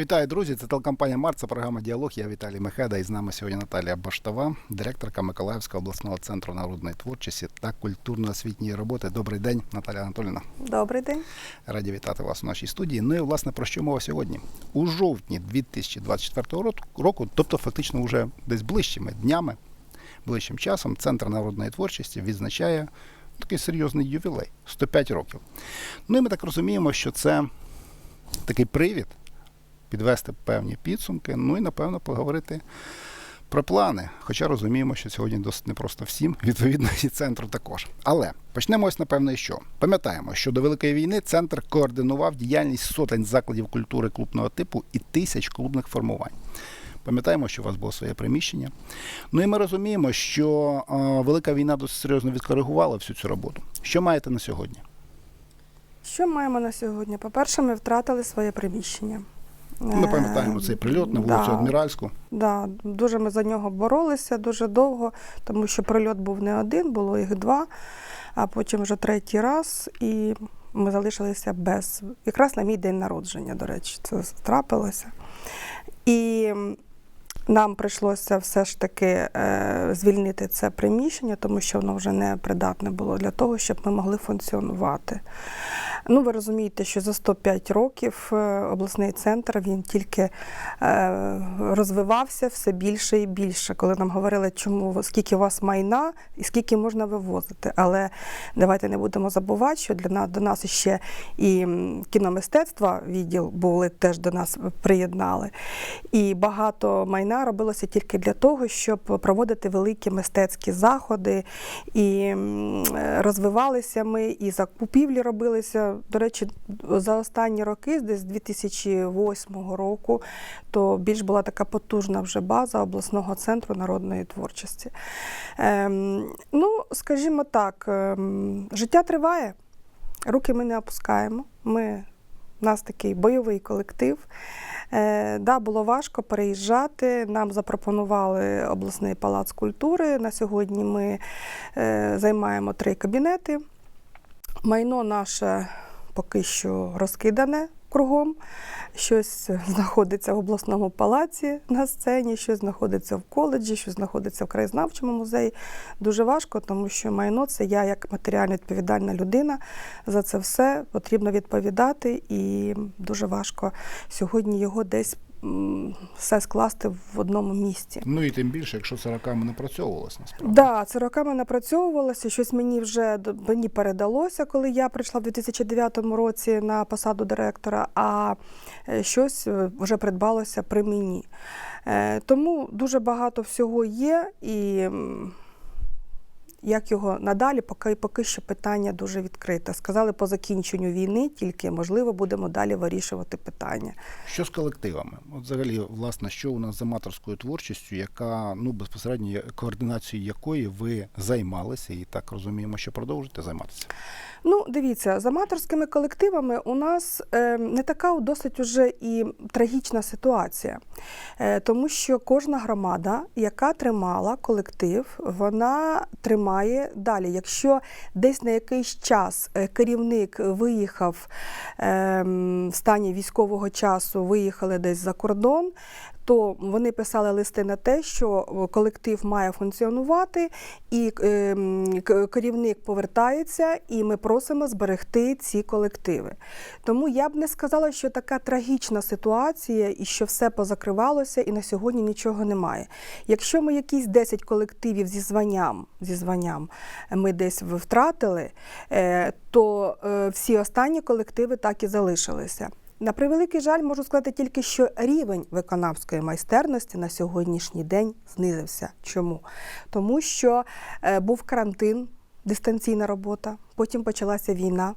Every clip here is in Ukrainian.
Вітаю, друзі! Це телекомпанія Март, це програма Діалог. Я Віталій Мехеда. І з нами сьогодні Наталія Баштова, директорка Миколаївського обласного центру народної творчості та культурно-освітньої роботи. Добрий день, Наталія Анатоліївна. Добрий день. Раді вітати вас у нашій студії. Ну і власне про що мова сьогодні? У жовтні 2024 року- року, тобто фактично вже десь ближчими днями, ближчим часом, Центр народної творчості відзначає такий серйозний ювілей 105 років. Ну і ми так розуміємо, що це такий привід підвести певні підсумки, ну і напевно поговорити про плани. Хоча розуміємо, що сьогодні досить непросто всім, відповідно, і центру також. Але почнемо ось напевно, що. Пам'ятаємо, що до Великої війни центр координував діяльність сотень закладів культури клубного типу і тисяч клубних формувань. Пам'ятаємо, що у вас було своє приміщення. Ну і ми розуміємо, що е, велика війна досить серйозно відкоригувала всю цю роботу. Що маєте на сьогодні? Що маємо на сьогодні? По-перше, ми втратили своє приміщення. Ми Е, пам'ятаємо цей прильот на вулицю да, Адміральську. Да, дуже ми за нього боролися дуже довго, тому що прильот був не один, було їх два, а потім вже третій раз, і ми залишилися без. Якраз на мій день народження, до речі, це трапилося. І нам прийшлося все ж таки е, звільнити це приміщення, тому що воно вже не придатне було для того, щоб ми могли функціонувати. Ну, ви розумієте, що за 105 років е, обласний центр він тільки е, розвивався все більше і більше. Коли нам говорили, чому скільки у вас майна і скільки можна вивозити. Але давайте не будемо забувати, що для нас до нас ще і кіномистецтва відділ були теж до нас приєднали. І багато майна робилося тільки для того, щоб проводити великі мистецькі заходи. І розвивалися ми, і закупівлі робилися. До речі, за останні роки, десь з 2008 року, то більш була така потужна вже база обласного центру народної творчості. Ем, ну, скажімо так, ем, життя триває, руки ми не опускаємо. Ми, у нас такий бойовий колектив. Е, да, було важко переїжджати. Нам запропонували обласний палац культури. На сьогодні ми е, займаємо три кабінети. Майно наше поки що розкидане кругом. Щось знаходиться в обласному палаці на сцені, щось знаходиться в коледжі, щось знаходиться в краєзнавчому музеї. Дуже важко, тому що майно це я як матеріально відповідальна людина. За це все потрібно відповідати, і дуже важко сьогодні його десь все скласти в одному місці. Ну і тим більше, якщо це роками напрацьовувалось насправді. Да, це роками напрацьовувалося. Щось мені вже мені передалося, коли я прийшла в 2009 році на посаду директора, а е, щось е, вже придбалося при мені. Е, Тому дуже багато всього є, і як його надалі, поки, поки що питання дуже відкрите. Сказали по закінченню війни, тільки можливо будемо далі вирішувати питання. Що з колективами? От взагалі, власне, що у нас з аматорською творчістю, яка ну безпосередньо координацією якої ви займалися, і так розуміємо, що продовжуєте займатися. Ну, дивіться, з аматорськими колективами у нас е, не така досить уже і трагічна ситуація, е, тому що кожна громада, яка тримала колектив, вона тримає далі. Якщо десь на якийсь час е, керівник виїхав е, в стані військового часу, виїхали десь за кордон. То вони писали листи на те, що е, колектив має функціонувати, і е, керівник повертається, і ми просимо зберегти ці колективи. Тому я б не сказала, що така трагічна ситуація і що все позакривалося, і на сьогодні нічого немає. Якщо ми якісь 10 колективів зі званням, зі званням ми десь втратили, е, то е, всі останні колективи так і залишилися. На превеликий жаль, можу сказати тільки, що рівень виконавської майстерності на сьогоднішній день знизився. Чому? Тому що е, був карантин, дистанційна робота, потім почалася війна,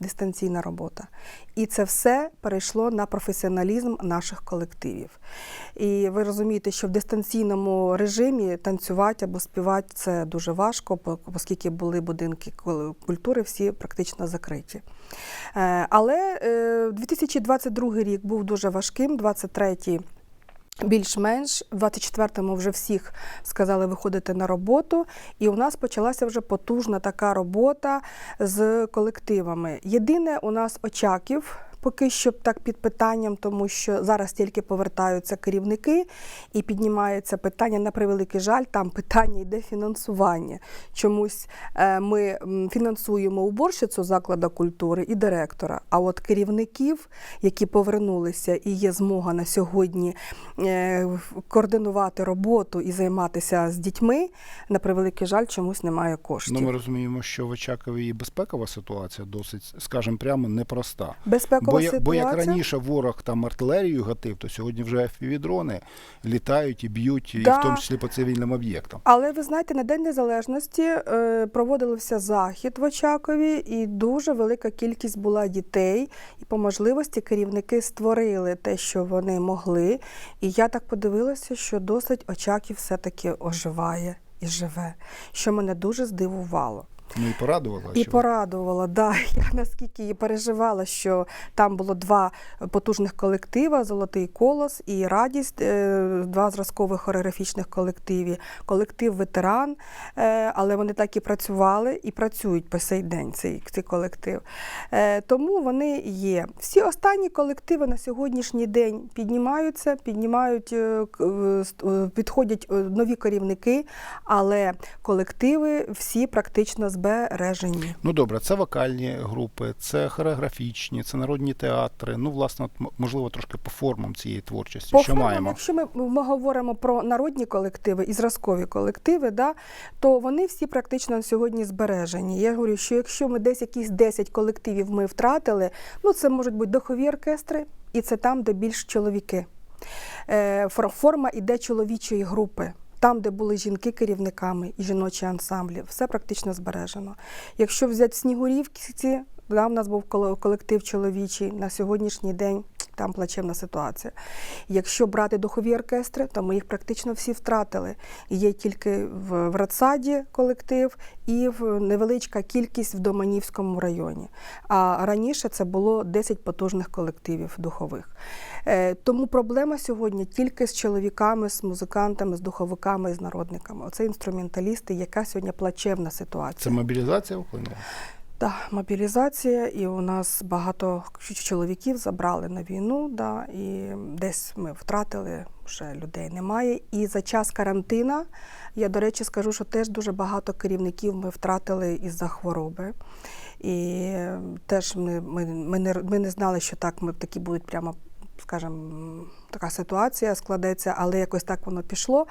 дистанційна робота. І це все перейшло на професіоналізм наших колективів. І ви розумієте, що в дистанційному режимі танцювати або співати це дуже важко, оскільки були будинки культури, всі практично закриті. Е, Але е, 2022 рік був дуже важким, 23-й більш-менш, в 24-му вже всіх сказали виходити на роботу, і у нас почалася вже потужна така робота з колективами. Єдине, у нас Очаків поки що так під питанням, тому що зараз тільки повертаються керівники і піднімається питання на превеликий жаль. Там питання йде фінансування. Чомусь е, ми фінансуємо уборщицю закладу культури і директора. А от керівників, які повернулися, і є змога на сьогодні е, координувати роботу і займатися з дітьми, на превеликий жаль, чомусь немає коштів. Ну, ми розуміємо, що в Очакові і безпекова ситуація досить, скажімо прямо, непроста. Безпекова Бо, ситуація. бо як раніше ворог там артилерію гатив, то сьогодні вже FPV-дрони літають і б'ють, і в тому числі по цивільним об'єктам. Але ви знаєте, на День Незалежності е, проводився захід в Очакові, і дуже велика кількість була дітей. І по можливості керівники створили те, що вони могли. І я так подивилася, що досить Очаків все-таки оживає і живе, що мене дуже здивувало. Ну і порадувало. І що порадувала, да. Я наскільки її переживала, що там було два потужних колектива Золотий колос і радість, е, два зразкових хореографічних колективі. Колектив ветеран, е, але вони так і працювали і працюють по сей день цей, цей колектив. Е, Тому вони є. Всі останні колективи на сьогоднішній день піднімаються, піднімають, підходять нові керівники, але колективи всі практично збережені. Ну добре, це вокальні групи, це хореографічні, це народні театри. Ну, власне, от, можливо, трошки по формам цієї творчості. По що формам, маємо? Якщо ми, ми говоримо про народні колективи і зразкові колективи, да, то вони всі практично сьогодні збережені. Я говорю, що якщо ми десь якісь 10 колективів ми втратили, ну це можуть бути духові оркестри, і це там, де більш чоловіки. Е, форма іде чоловічої групи. Там, де були жінки керівниками і жіночі ансамблі, все практично збережено. Якщо взяти Снігурівці, да, в нас був коле- колектив чоловічий на сьогоднішній день. Там плачевна ситуація. Якщо брати духові оркестри, то ми їх практично всі втратили. Є тільки в, Радсаді колектив і в невеличка кількість в Доманівському районі. А раніше це було 10 потужних колективів духових. Е, тому проблема сьогодні тільки з чоловіками, з музикантами, з духовиками з народниками. Оце інструменталісти, яка сьогодні плачевна ситуація. Це мобілізація вплинула? Так, мобілізація, і у нас багато чоловіків забрали на війну, да, і десь ми втратили, вже людей немає. І за час карантина, я, до речі, скажу, що теж дуже багато керівників ми втратили із-за хвороби. І е, теж ми, ми, ми, не, ми не знали, що так ми такі будуть прямо. Скажімо, така ситуація складеться, але якось так воно пішло.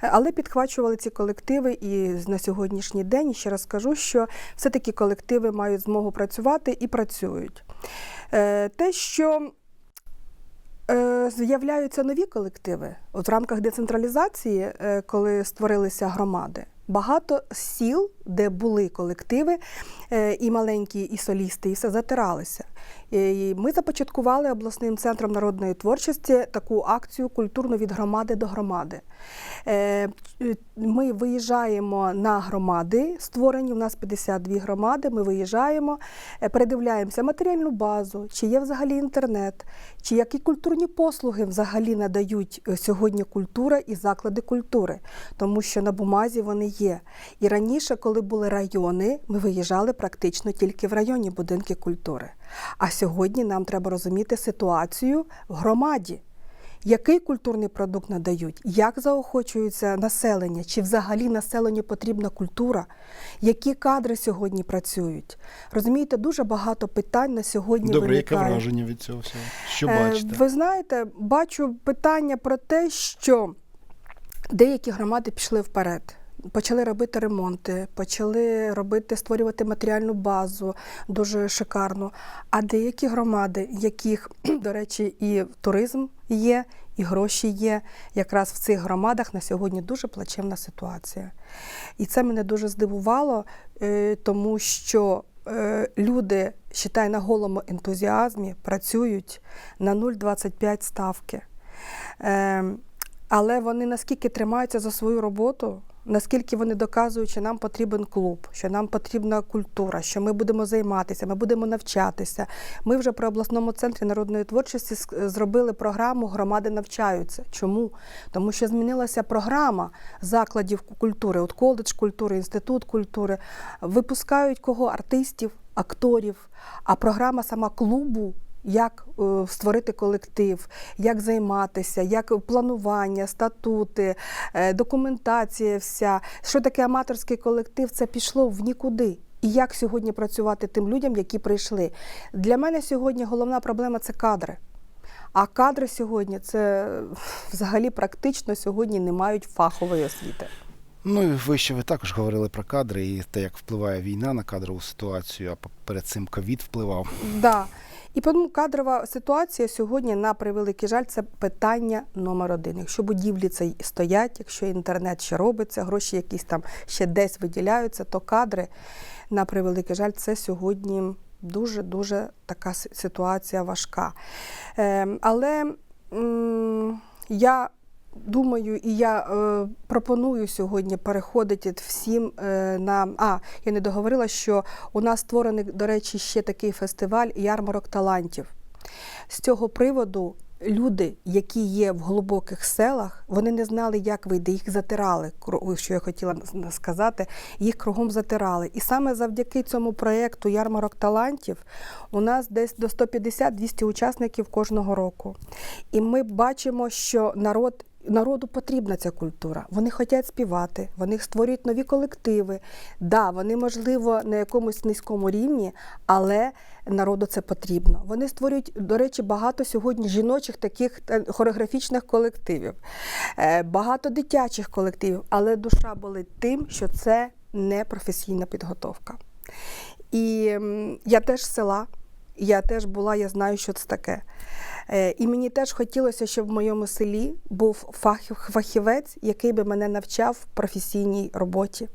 Але підхвачували ці колективи, і на сьогоднішній день ще раз скажу, що все-таки колективи мають змогу працювати і працюють. Е, Те, що е, з'являються нові колективи от в рамках децентралізації, е, коли створилися громади. Багато сіл, де були колективи, е, і маленькі, і солісти, і все затиралися. І ми започаткували обласним центром народної творчості таку акцію культурно від громади до громади. Е, Ми виїжджаємо на громади, створені у нас 52 громади. Ми виїжджаємо, е, передивляємося матеріальну базу, чи є взагалі інтернет, чи які культурні послуги взагалі надають е, сьогодні культура і заклади культури, тому що на бумазі вони є. І раніше, коли були райони, ми виїжджали практично тільки в районні будинки культури. А сьогодні нам треба розуміти ситуацію в громаді. Який культурний продукт надають, як заохочується населення, чи взагалі населенню потрібна культура, які кадри сьогодні працюють? Розумієте, дуже багато питань на сьогодні Добре, яке враження від цього всього? Що Е, бачите? Ви знаєте, бачу питання про те, що деякі громади пішли вперед. Почали робити ремонти, почали робити, створювати матеріальну базу дуже шикарну. А деякі громади, яких, до речі, і туризм є, і гроші є, якраз в цих громадах на сьогодні дуже плачевна ситуація. І це мене дуже здивувало, е, тому що е, люди, считай, на голому ентузіазмі працюють на 0,25 ставки. Ем, Але вони наскільки тримаються за свою роботу, наскільки вони доказують, що нам потрібен клуб, що нам потрібна культура, що ми будемо займатися, ми будемо навчатися. Ми вже при обласному центрі народної творчості зробили програму Громади навчаються. Чому? Тому що змінилася програма закладів культури, от коледж культури, інститут культури. Випускають кого? Артистів, акторів. А програма сама клубу Як е, створити колектив, як займатися, як планування, статути, е, документація вся. Що таке аматорський колектив? Це пішло в нікуди. І як сьогодні працювати тим людям, які прийшли? Для мене сьогодні головна проблема це кадри. А кадри сьогодні це взагалі практично сьогодні не мають фахової освіти. Ну і ви ще ви також говорили про кадри і те, як впливає війна на кадрову ситуацію, а перед цим ковід впливав. Да. І тому кадрова ситуація сьогодні, на превеликий жаль, це питання номер один. Якщо будівлі це стоять, якщо інтернет ще робиться, гроші якісь там ще десь виділяються, то кадри, на превеликий жаль, це сьогодні дуже-дуже така ситуація важка. Е, але я думаю, і я е, пропоную сьогодні переходити всім е, на. А, я не договорила, що у нас створений, до речі, ще такий фестиваль ярмарок талантів. З цього приводу люди, які є в глибоких селах, вони не знали, як вийти, їх затирали. Що я хотіла сказати, їх кругом затирали. І саме завдяки цьому проєкту Ярмарок талантів у нас десь до 150-200 учасників кожного року. І ми бачимо, що народ. Народу потрібна ця культура. Вони хочуть співати, вони створюють нові колективи. Да, вони, можливо, на якомусь низькому рівні, але народу це потрібно. Вони створюють, до речі, багато сьогодні жіночих таких е, хореографічних колективів, е, багато дитячих колективів, але душа болить тим, що це не професійна підготовка. І я теж села, я теж була, я знаю, що це таке. Е, І мені теж хотілося, щоб в моєму селі був фахівець, який би мене навчав в професійній роботі.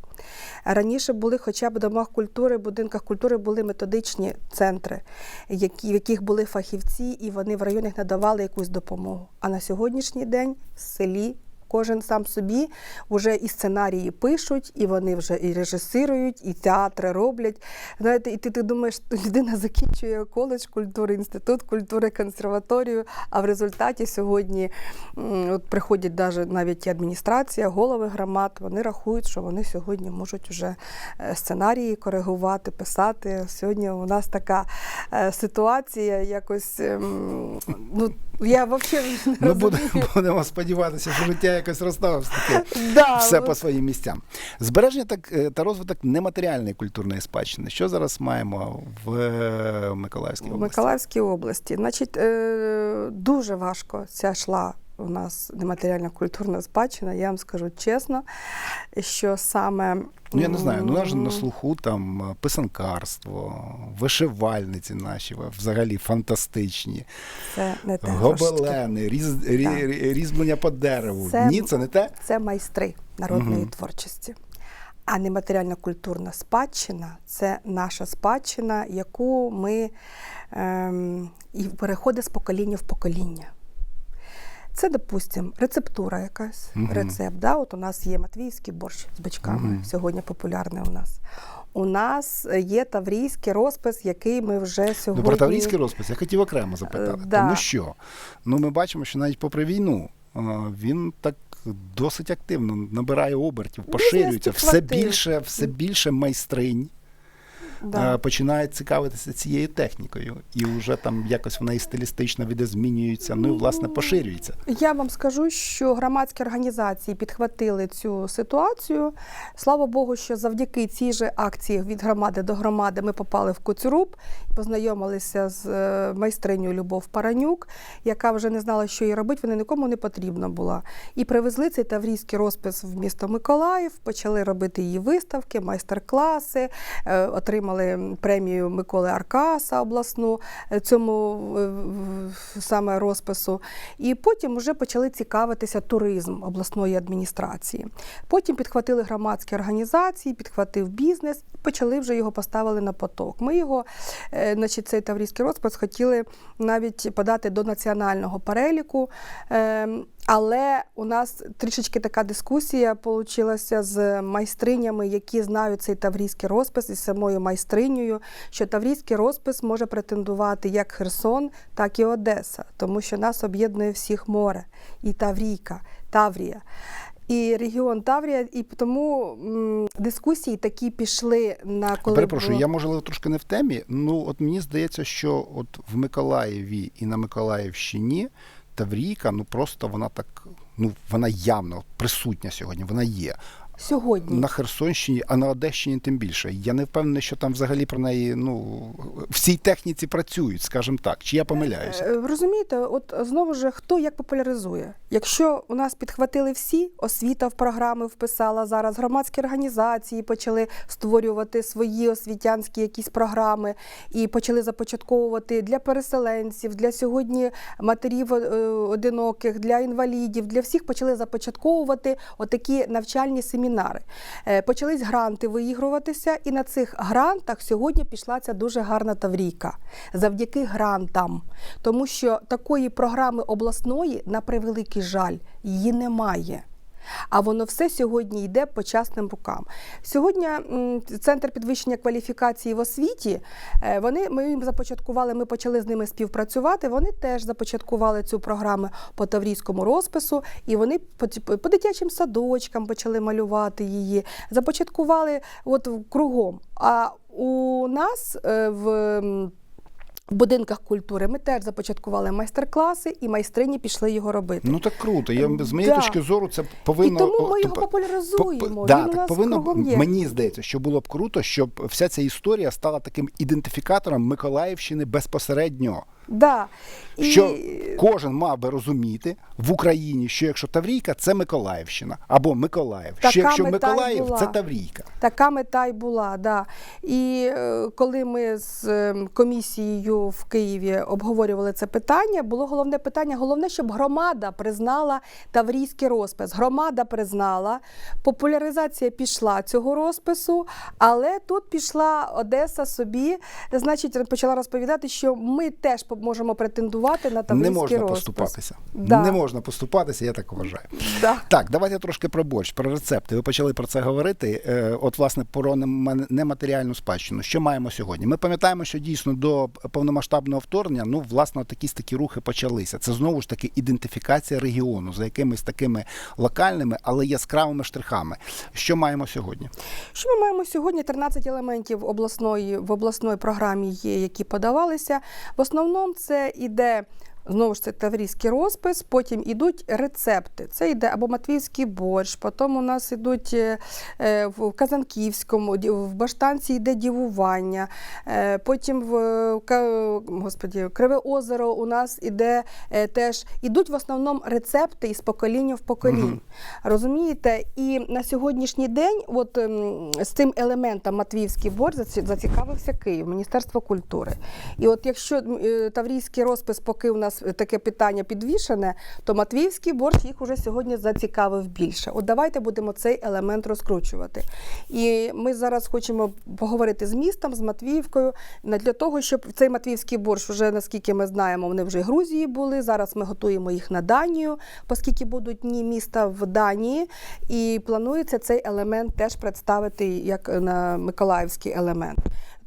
Раніше були хоча б в домах культури, будинках культури були методичні центри, які, в яких були фахівці, і вони в районах надавали якусь допомогу. А на сьогоднішній день в селі кожен сам собі вже і сценарії пишуть, і вони вже і режисирують, і театри роблять. Знаєте, і ти, ти думаєш, людина закінчує коледж культури, інститут культури, консерваторію. А в результаті сьогодні от приходять навіть і адміністрація, голови громад. Вони рахують, що вони сьогодні можуть вже е, сценарії коригувати, писати. Сьогодні у нас така е, ситуація, якось ем, ну я вообще Ми будемо, будемо сподіватися, що життя якось розставив Да, все от. по своїм місцям. Збереження так, та розвиток нематеріальної культурної спадщини. Що зараз маємо в Миколаївській Миколаївській В області? Миколаївській області. Значить, е, дуже важко ця йшла у нас нематеріальна культурна спадщина. Я вам скажу чесно, що саме. Ну, я не знаю, ну м, на слуху там е, писанкарство, вишивальниці наші взагалі фантастичні, Це не те. гобелени, різ, рі- різьблення по дереву. Це- Ні, це не те? Це майстри народної Мгм. творчості. А нематеріальна культурна спадщина це наша спадщина, яку ми ем, і переходить з покоління в покоління. Це, допустимо, рецептура якась, Мгм. рецепт. Да? От у нас є матвіївський борщ з бичками, Мгм. сьогодні популярний у нас. У нас є таврійський розпис, який ми вже сьогодні. Ну, про таврійський розпис я хотів окремо запитати. Е, да. Тому що ну, ми бачимо, що навіть попри війну він так досить активно набирає обертів, поширюється. Все більше, все більше майстринь Да. е, починають цікавитися цією технікою. І вже там якось вона і стилістично відозмінюється, ну і власне поширюється. Я вам скажу, що громадські організації підхватили цю ситуацію. Слава Богу, що завдяки цій же акції від громади до громади ми попали в Коцюруб, познайомилися з е, майстринею Любов Паранюк, яка вже не знала, що їй робити, вона нікому не потрібна була. І привезли цей таврійський розпис в місто Миколаїв, почали робити її виставки, майстер-класи, е, отримали премію Миколи Аркаса обласну е, цьому саме розпису. І потім вже почали цікавитися туризм обласної адміністрації. Потім підхватили громадські організації, підхватив бізнес, і почали вже його поставили на поток. Ми його, е, значить, цей таврійський розпис хотіли навіть подати до національного переліку. Але у нас трішечки така дискусія получилася з майстринями, які знають цей таврійський розпис, і самою майстринею, що таврійський розпис може претендувати як Херсон, так і Одеса, тому що нас об'єднує всіх море і Таврійка, Таврія. і регіон Таврія, і тому м, дискусії такі пішли на коли Перепрошую, було- я можливо трошки не в темі. Ну, от мені здається, що от в Миколаєві і на Миколаївщині Таврійка, ну просто вона так, ну вона явно присутня сьогодні, вона є. Сьогодні. На Херсонщині, а на Одещині тим більше. Я не впевнений, що там взагалі про неї ну в цій техніці працюють, скажімо так. Чи я помиляюся? Е, Розумієте, от знову ж хто як популяризує. Якщо у нас підхватили всі, освіта в програми вписала зараз, громадські організації почали створювати свої освітянські якісь програми і почали започатковувати для переселенців, для сьогодні матерів е, одиноких, для інвалідів, для всіх почали започатковувати отакі навчальні семінари. Е, Почались гранти виігруватися, і на цих грантах сьогодні пішла ця дуже гарна таврійка завдяки грантам. Тому що такої програми обласної, на превеликий жаль, її немає. А воно все сьогодні йде по частним рукам. Сьогодні центр підвищення кваліфікації в освіті. е, Вони ми їм започаткували. Ми почали з ними співпрацювати. Вони теж започаткували цю програму по таврійському розпису, і вони по, по дитячим садочкам почали малювати її. Започаткували от кругом. А у нас е, в. В будинках культури ми теж започаткували майстер-класи, і майстрині пішли його робити. Ну так круто. Я з моєї Да. точки зору це повинно І тому ми його популяризуємо. по- да, Він у так нас повинно є. мені здається, що було б круто, щоб вся ця історія стала таким ідентифікатором Миколаївщини безпосередньо. Да. І... Що кожен мав би розуміти в Україні, що якщо Таврійка, це Миколаївщина або Миколаїв. Така що якщо Миколаїв, була. це Таврійка. Така мета й була, да. І е, коли ми з е, комісією в Києві обговорювали це питання, було головне питання: головне, щоб громада признала таврійський розпис. Громада признала, популяризація пішла цього розпису, але тут пішла Одеса собі, значить, почала розповідати, що ми теж можемо претендувати на Не можна розпис. поступатися. Да. Не можна поступатися, я так вважаю. Да. Так, давайте трошки про борщ, про рецепти. Ви почали про це говорити. Е, От, власне, про нем- нематеріальну спадщину. Що маємо сьогодні? Ми пам'ятаємо, що дійсно до повномасштабного вторгнення, ну, власне, такі такі рухи почалися. Це знову ж таки ідентифікація регіону за якимись такими локальними, але яскравими штрихами. Що маємо сьогодні? Що ми маємо сьогодні? 13 елементів обласної в обласної програмі є, які подавалися. В основному це іде. Знову ж це таврійський розпис, потім ідуть рецепти. Це йде або матвіївський борщ, потім у нас ідуть е, е, в Казанківському, в Баштанці йде дівування, е, потім в господі, Криве озеро у нас іде е, теж ідуть в основному рецепти із покоління в покоління. Мгм. Розумієте? І на сьогоднішній день, от ем, з цим елементом Матвіївський борщ зацікавився Київ, Міністерство культури. І от якщо таврійський розпис, поки у нас таке питання підвішене, то Матвіївський борщ їх уже сьогодні зацікавив більше. От давайте будемо цей елемент розкручувати. І ми зараз хочемо поговорити з містом, з Матвіївкою, для того, щоб цей Матвіївський борщ, вже наскільки ми знаємо, вони вже в Грузії були. Зараз ми готуємо їх на Данію, оскільки будуть дні міста в Данії, і планується цей елемент теж представити як на миколаївський елемент.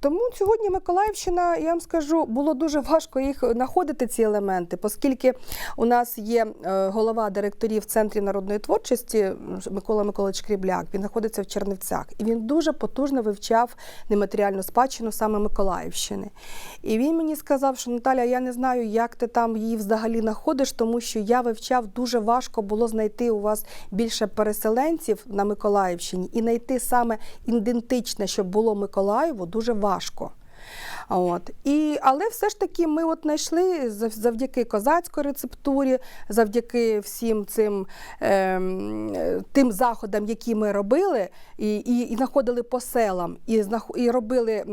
Тому сьогодні Миколаївщина, я вам скажу, було дуже важко їх знаходити, ці елементи, оскільки у нас є е, голова директорів в центрі народної творчості Микола Миколаївич Крібляк. Він знаходиться в Чернівцях, і він дуже потужно вивчав нематеріальну спадщину саме Миколаївщини. І він мені сказав, що Наталя, я не знаю, як ти там її взагалі знаходиш, тому що я вивчав дуже важко було знайти у вас більше переселенців на Миколаївщині і знайти саме ідентичне, щоб було Миколаєву, дуже важко. От. І, але все ж таки ми от знайшли завдяки козацькій рецептурі, завдяки всім цим е, тим заходам, які ми робили, і, і, і знаходили по селам, і, і робили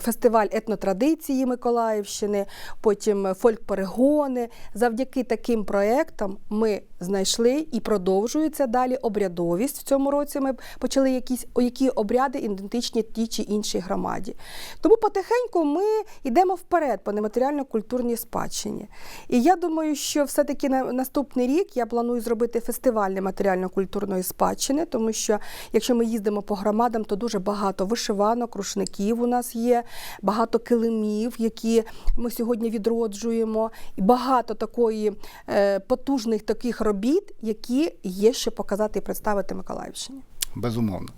фестиваль етнотрадиції Миколаївщини, потім фольк-перегони. Завдяки таким проектам ми знайшли і продовжується далі обрядовість. В цьому році ми почали якісь які обряди ідентичні тій чи іншій громаді. Тому потихеньку ми йдемо вперед по нематеріально-культурній спадщині. І я думаю, що все-таки на наступний рік я планую зробити фестиваль нематеріально-культурної спадщини, тому що якщо ми їздимо по громадам, то дуже багато вишиванок, рушників у нас є, багато килимів, які ми сьогодні відроджуємо, і багато такої е, потужних таких робіт, які є ще показати і представити Миколаївщині. Безумовно.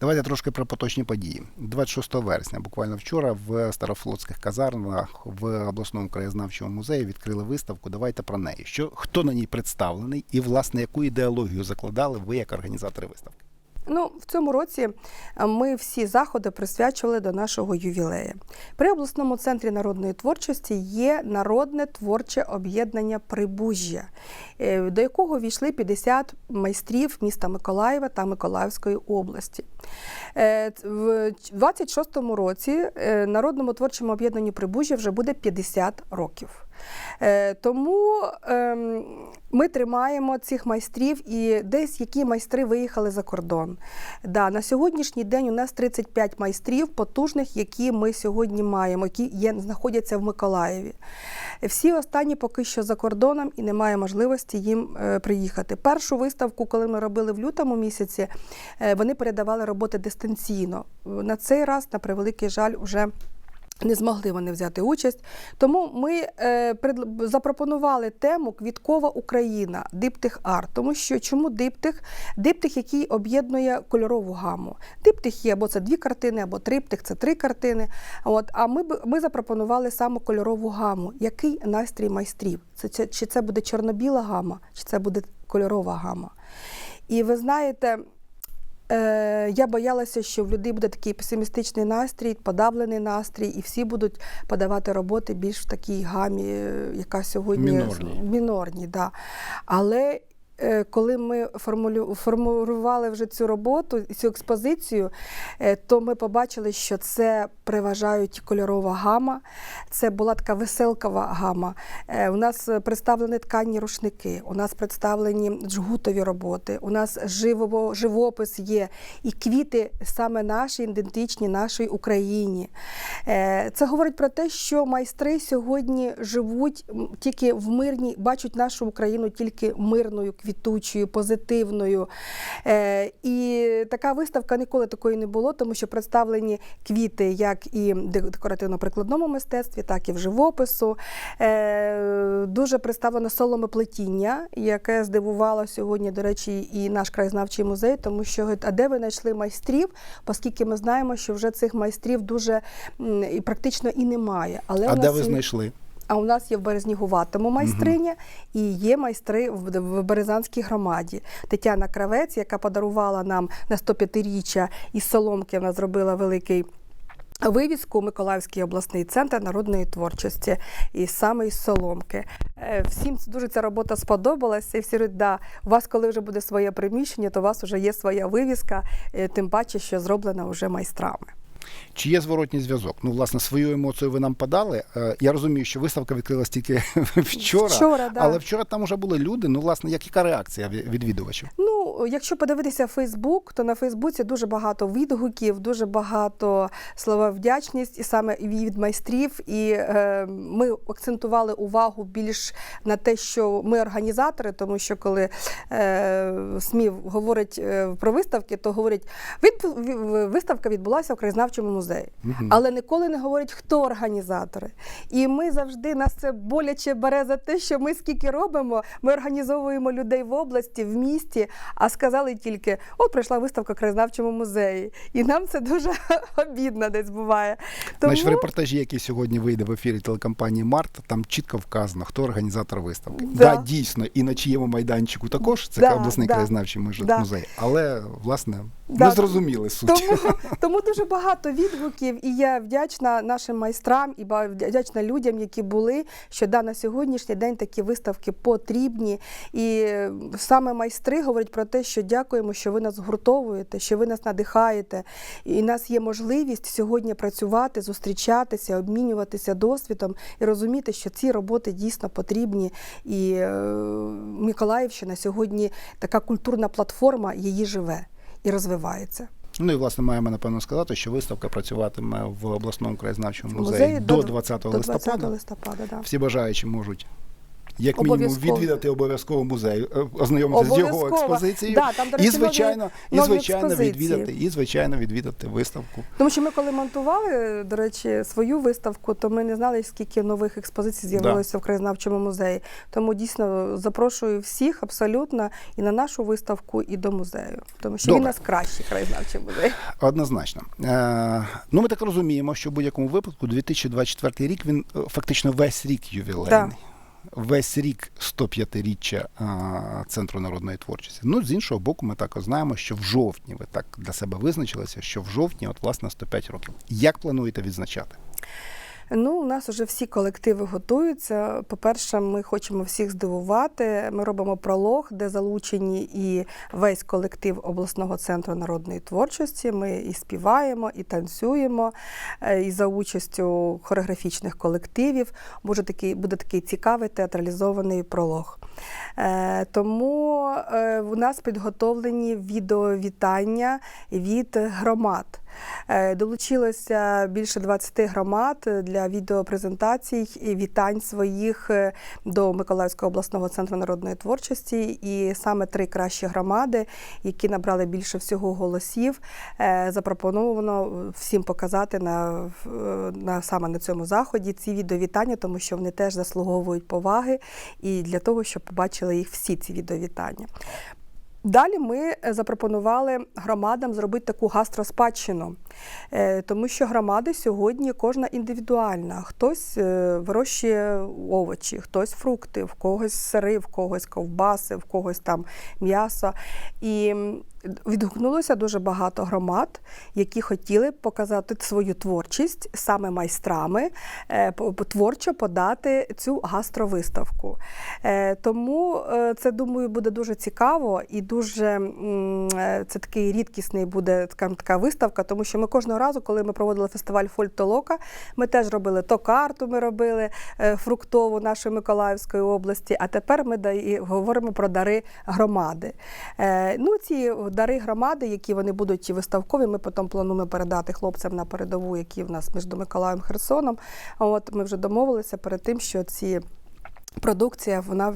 Давайте трошки про поточні події. 26 вересня, буквально вчора, в Старофлотських казармах в обласному краєзнавчому музеї відкрили виставку. Давайте про неї. Що хто на ній представлений, і власне яку ідеологію закладали ви як організатори виставки? Ну, в цьому році е, ми всі заходи присвячували до нашого ювілея. При обласному центрі народної творчості є народне творче об'єднання Прибужжя, е, до якого війшли 50 майстрів міста Миколаєва та Миколаївської області. Е, В 26-му році народному творчому об'єднанню Прибужжя вже буде 50 років. Е, Тому ем, ми тримаємо цих майстрів і десь які майстри виїхали за кордон. Да, на сьогоднішній день у нас 35 майстрів потужних, які ми сьогодні маємо, які є, знаходяться в Миколаєві. Всі останні поки що за кордоном і немає можливості їм е, приїхати. Першу виставку, коли ми робили в лютому місяці, е, вони передавали роботи дистанційно. На цей раз, на превеликий жаль, вже не змогли вони взяти участь. Тому ми е, запропонували тему Квіткова Україна, диптих арт. Тому що чому диптих? Диптих, який об'єднує кольорову гаму. Диптих є або це дві картини, або триптих це три картини. От, а ми, ми запропонували саме кольорову гаму. Який настрій майстрів? Це, чи це буде чорно-біла гама, чи це буде кольорова гама? І ви знаєте, Е, я боялася, що в людей буде такий песимістичний настрій, подавлений настрій, і всі будуть подавати роботи більш в такій гамі, е, яка сьогодні мінорні. мінорні да. Але коли ми формулю, формулювали вже цю роботу, цю експозицію, е, то ми побачили, що це переважають кольорова гама, це була така веселкова гама. Е, У нас е, представлені тканні рушники, у нас представлені джгутові роботи, у нас живо, живопис є, і квіти саме наші, ідентичні нашій Україні. Е, Це говорить про те, що майстри сьогодні живуть тільки в мирній, бачать нашу Україну тільки мирною, квітучою, позитивною. Е, І така виставка ніколи такої не було, тому що представлені квіти як і в декоративно-прикладному мистецтві, так і в живопису. Е, Дуже представлено соломоплетіння, яке здивувало сьогодні, до речі, і наш краєзнавчий музей, тому що а де ви знайшли майстрів, оскільки ми знаємо, що вже цих майстрів дуже і практично і немає. Але а де ви є- знайшли? А у нас є в Березнігуватому майстриня і є майстри в, в Березанській громаді. Тетяна Кравець, яка подарувала нам на 105-річчя із соломки, вона зробила великий. Вивізку Миколаївський обласний центр народної творчості і саме із Соломки. Е, Всім дуже ця робота сподобалася. І всі говорять, да, у вас, коли вже буде своє приміщення, то у вас вже є своя вивізка, е, тим паче, що зроблена вже майстрами. Чи є зворотній зв'язок? Ну, власне, свою емоцію ви нам подали. Е, Я розумію, що виставка відкрилась тільки вчора, Вчора, да. але вчора там вже були люди. Ну, власне, як яка реакція відвідувачів? Ну, якщо подивитися Фейсбук, то на Фейсбуці дуже багато відгуків, дуже багато слова вдячність, і саме від майстрів. І е, ми акцентували увагу більш на те, що ми організатори, тому що коли е, СМІ говорить е, про виставки, то говорять, від, виставка відбулася в краєзнавчому музеї. Мгм. Але ніколи не говорять, хто організатори. І ми завжди нас це боляче бере за те, що ми скільки робимо, ми організовуємо людей в області, в місті, а сказали тільки: от прийшла виставка в краєзнавчому музеї. І нам це дуже обідно десь буває. Тому Знаєш, в репортажі, який сьогодні вийде в ефірі телекомпанії Март, там чітко вказано, хто організатор виставки. Да. Да, дійсно, і на чиєму майданчику також це Да, обласний да. краєзнавчий Да. музей. Але власне Да. не зрозуміли суть. Тому, тому дуже багато відгуків, і я вдячна нашим майстрам і вдячна людям, які були, що да, на сьогоднішній день такі виставки потрібні. І е, саме майстри говорять про те, що дякуємо, що ви нас згуртовуєте, що ви нас надихаєте. І у нас є можливість сьогодні працювати, зустрічатися, обмінюватися досвідом і розуміти, що ці роботи дійсно потрібні. І е, Миколаївщина сьогодні така культурна платформа, її живе і розвивається. Ну і власне маємо напевно сказати, що виставка працюватиме в обласному краєзнавчому музеї, музеї до до 20 До 20 листопада. листопада, да. Всі бажаючі можуть. Як мінімум відвідати обов'язково музей, е, ознайомитися з його експозицією, Да, там, до і звичайно, нові- і звичайно експозиції. відвідати, і звичайно відвідати виставку. Тому що ми коли монтували, до речі, свою виставку, то ми не знали, скільки нових експозицій з'явилося в краєзнавчому музеї. Тому дійсно запрошую всіх абсолютно і на нашу виставку, і до музею. Тому що Добре. він у нас кращий краєзнавчий музей. Однозначно. Е, ну, ми так розуміємо, що в будь-якому випадку 2024 рік він е, фактично весь рік ювілейний. Так. Весь рік 105-річчя е, Центру народної творчості. Ну, з іншого боку, ми також знаємо, що в жовтні ви так для себе визначилися, що в жовтні, от власне, 105 років. Як плануєте відзначати? Ну, у нас вже всі колективи готуються. По-перше, ми хочемо всіх здивувати. Ми робимо пролог, де залучені і весь колектив обласного центру народної творчості. Ми і співаємо, і танцюємо, е, і за участю хореографічних колективів. Буде такий, буде такий цікавий театралізований пролог. Е, Тому е, у нас підготовлені відеовітання від громад. Е, Долучилося більше 20 громад для відеопрезентацій і вітань своїх е, до Миколаївського обласного центру народної творчості. І саме три кращі громади, які набрали більше всього голосів, е, запропоновано всім показати на, на саме на цьому заході ці відеовітання, тому що вони теж заслуговують поваги і для того, щоб побачили їх всі ці відеовітання. Далі ми е, запропонували громадам зробити таку гастроспадщину, тому що громади сьогодні кожна індивідуальна. Хтось е, вирощує овочі, хтось фрукти, в когось сири, в когось ковбаси, в когось там м'ясо. І відгукнулося дуже багато громад, які хотіли показати свою творчість саме майстрами, е, творчо подати цю гастровиставку. Е, Тому е, це, думаю, буде дуже цікаво і дуже е, це такий рідкісний буде така виставка, тому що ми кожного разу, коли ми проводили фестиваль Фольк Толока, ми теж робили то карту, ми робили е, фруктову нашої Миколаївської області. А тепер ми говоримо про дари громади. Е, Ну, ці дари громади, які вони будуть виставкові, ми потім плануємо передати хлопцям на передову, які в нас між Миколаєм і Херсоном. От ми вже домовилися перед тим, що ці. Продукція вона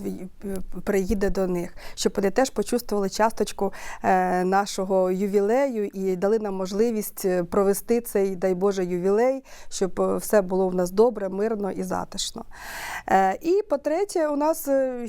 приїде до них, щоб вони теж почувствували часточку е, нашого ювілею і дали нам можливість е, провести цей, дай Боже, ювілей, щоб е, все було в нас добре, мирно і затишно. І по-третє, у нас,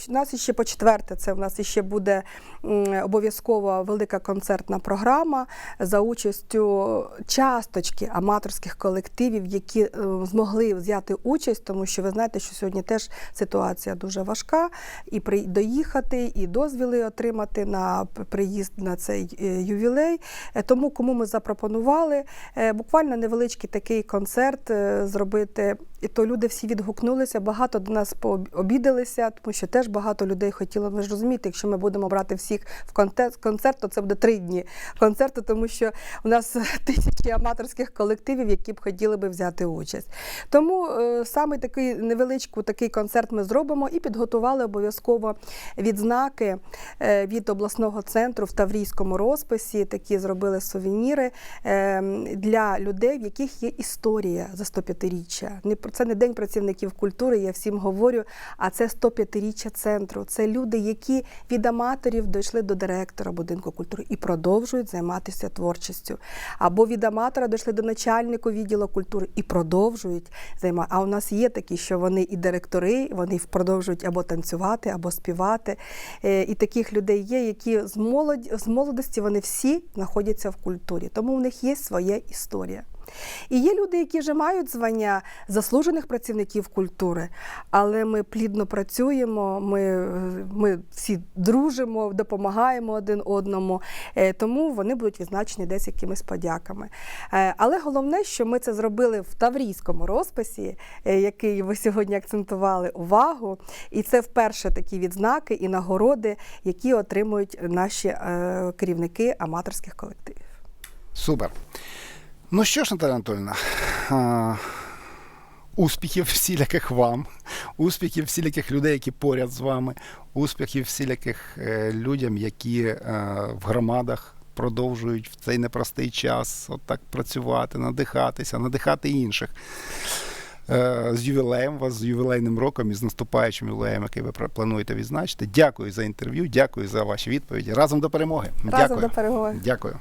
у нас іще по четверте, це у нас іще буде м, обов'язкова велика концертна програма за участю часточки аматорських колективів, які змогли взяти участь, тому що ви знаєте, що сьогодні теж ситуація дуже важка, і при доїхати, і дозвіли отримати на приїзд на цей е, ювілей. Е, Тому кому ми запропонували е, буквально невеличкий такий концерт зробити. І то люди всі відгукнулися, багато до нас пообідалися, тому що теж багато людей хотіло. Ви ж розумієте, якщо ми будемо брати всіх в концерт, то це буде три дні концерту, тому що у нас тисячі аматорських колективів, які б хотіли би взяти участь. Тому саме такий невеличкий такий концерт ми зробимо і підготували обов'язково відзнаки е, від обласного центру в Таврійському розписі. Такі зробили сувеніри е, для людей, в яких є історія за 105-річчя. Це не день працівників культури. Я всім говорю. А це 105-річчя центру. Це люди, які від аматорів дійшли до директора будинку культури і продовжують займатися творчістю. Або від аматора дійшли до начальника відділу культури і продовжують займатися. А у нас є такі, що вони і директори, вони продовжують або танцювати, або співати. Е, І таких людей є, які з молодості вони всі знаходяться в культурі. Тому в них є своя історія. І є люди, які вже мають звання заслужених працівників культури, але ми плідно працюємо, ми, ми всі дружимо, допомагаємо один одному, е, тому вони будуть відзначені десь якимись подяками. Е, Але головне, що ми це зробили в Таврійському розписі, е, який ви сьогодні акцентували увагу. І це вперше такі відзнаки і нагороди, які отримують наші керівники аматорських колективів. Супер. Ну що ж, Наталя Анатольовна, а, успіхів всіляких вам, успіхів всіляких людей, які поряд з вами, успіхів всіляких е, людям, які е, в громадах продовжують в цей непростий час отак працювати, надихатися, надихати інших. Е, З ювілеєм вас, з ювілейним роком і з наступаючим ювілеєм, який ви плануєте відзначити. Дякую за інтерв'ю, дякую за ваші відповіді. Разом до перемоги. Разом Дякую. до перемоги. Дякую.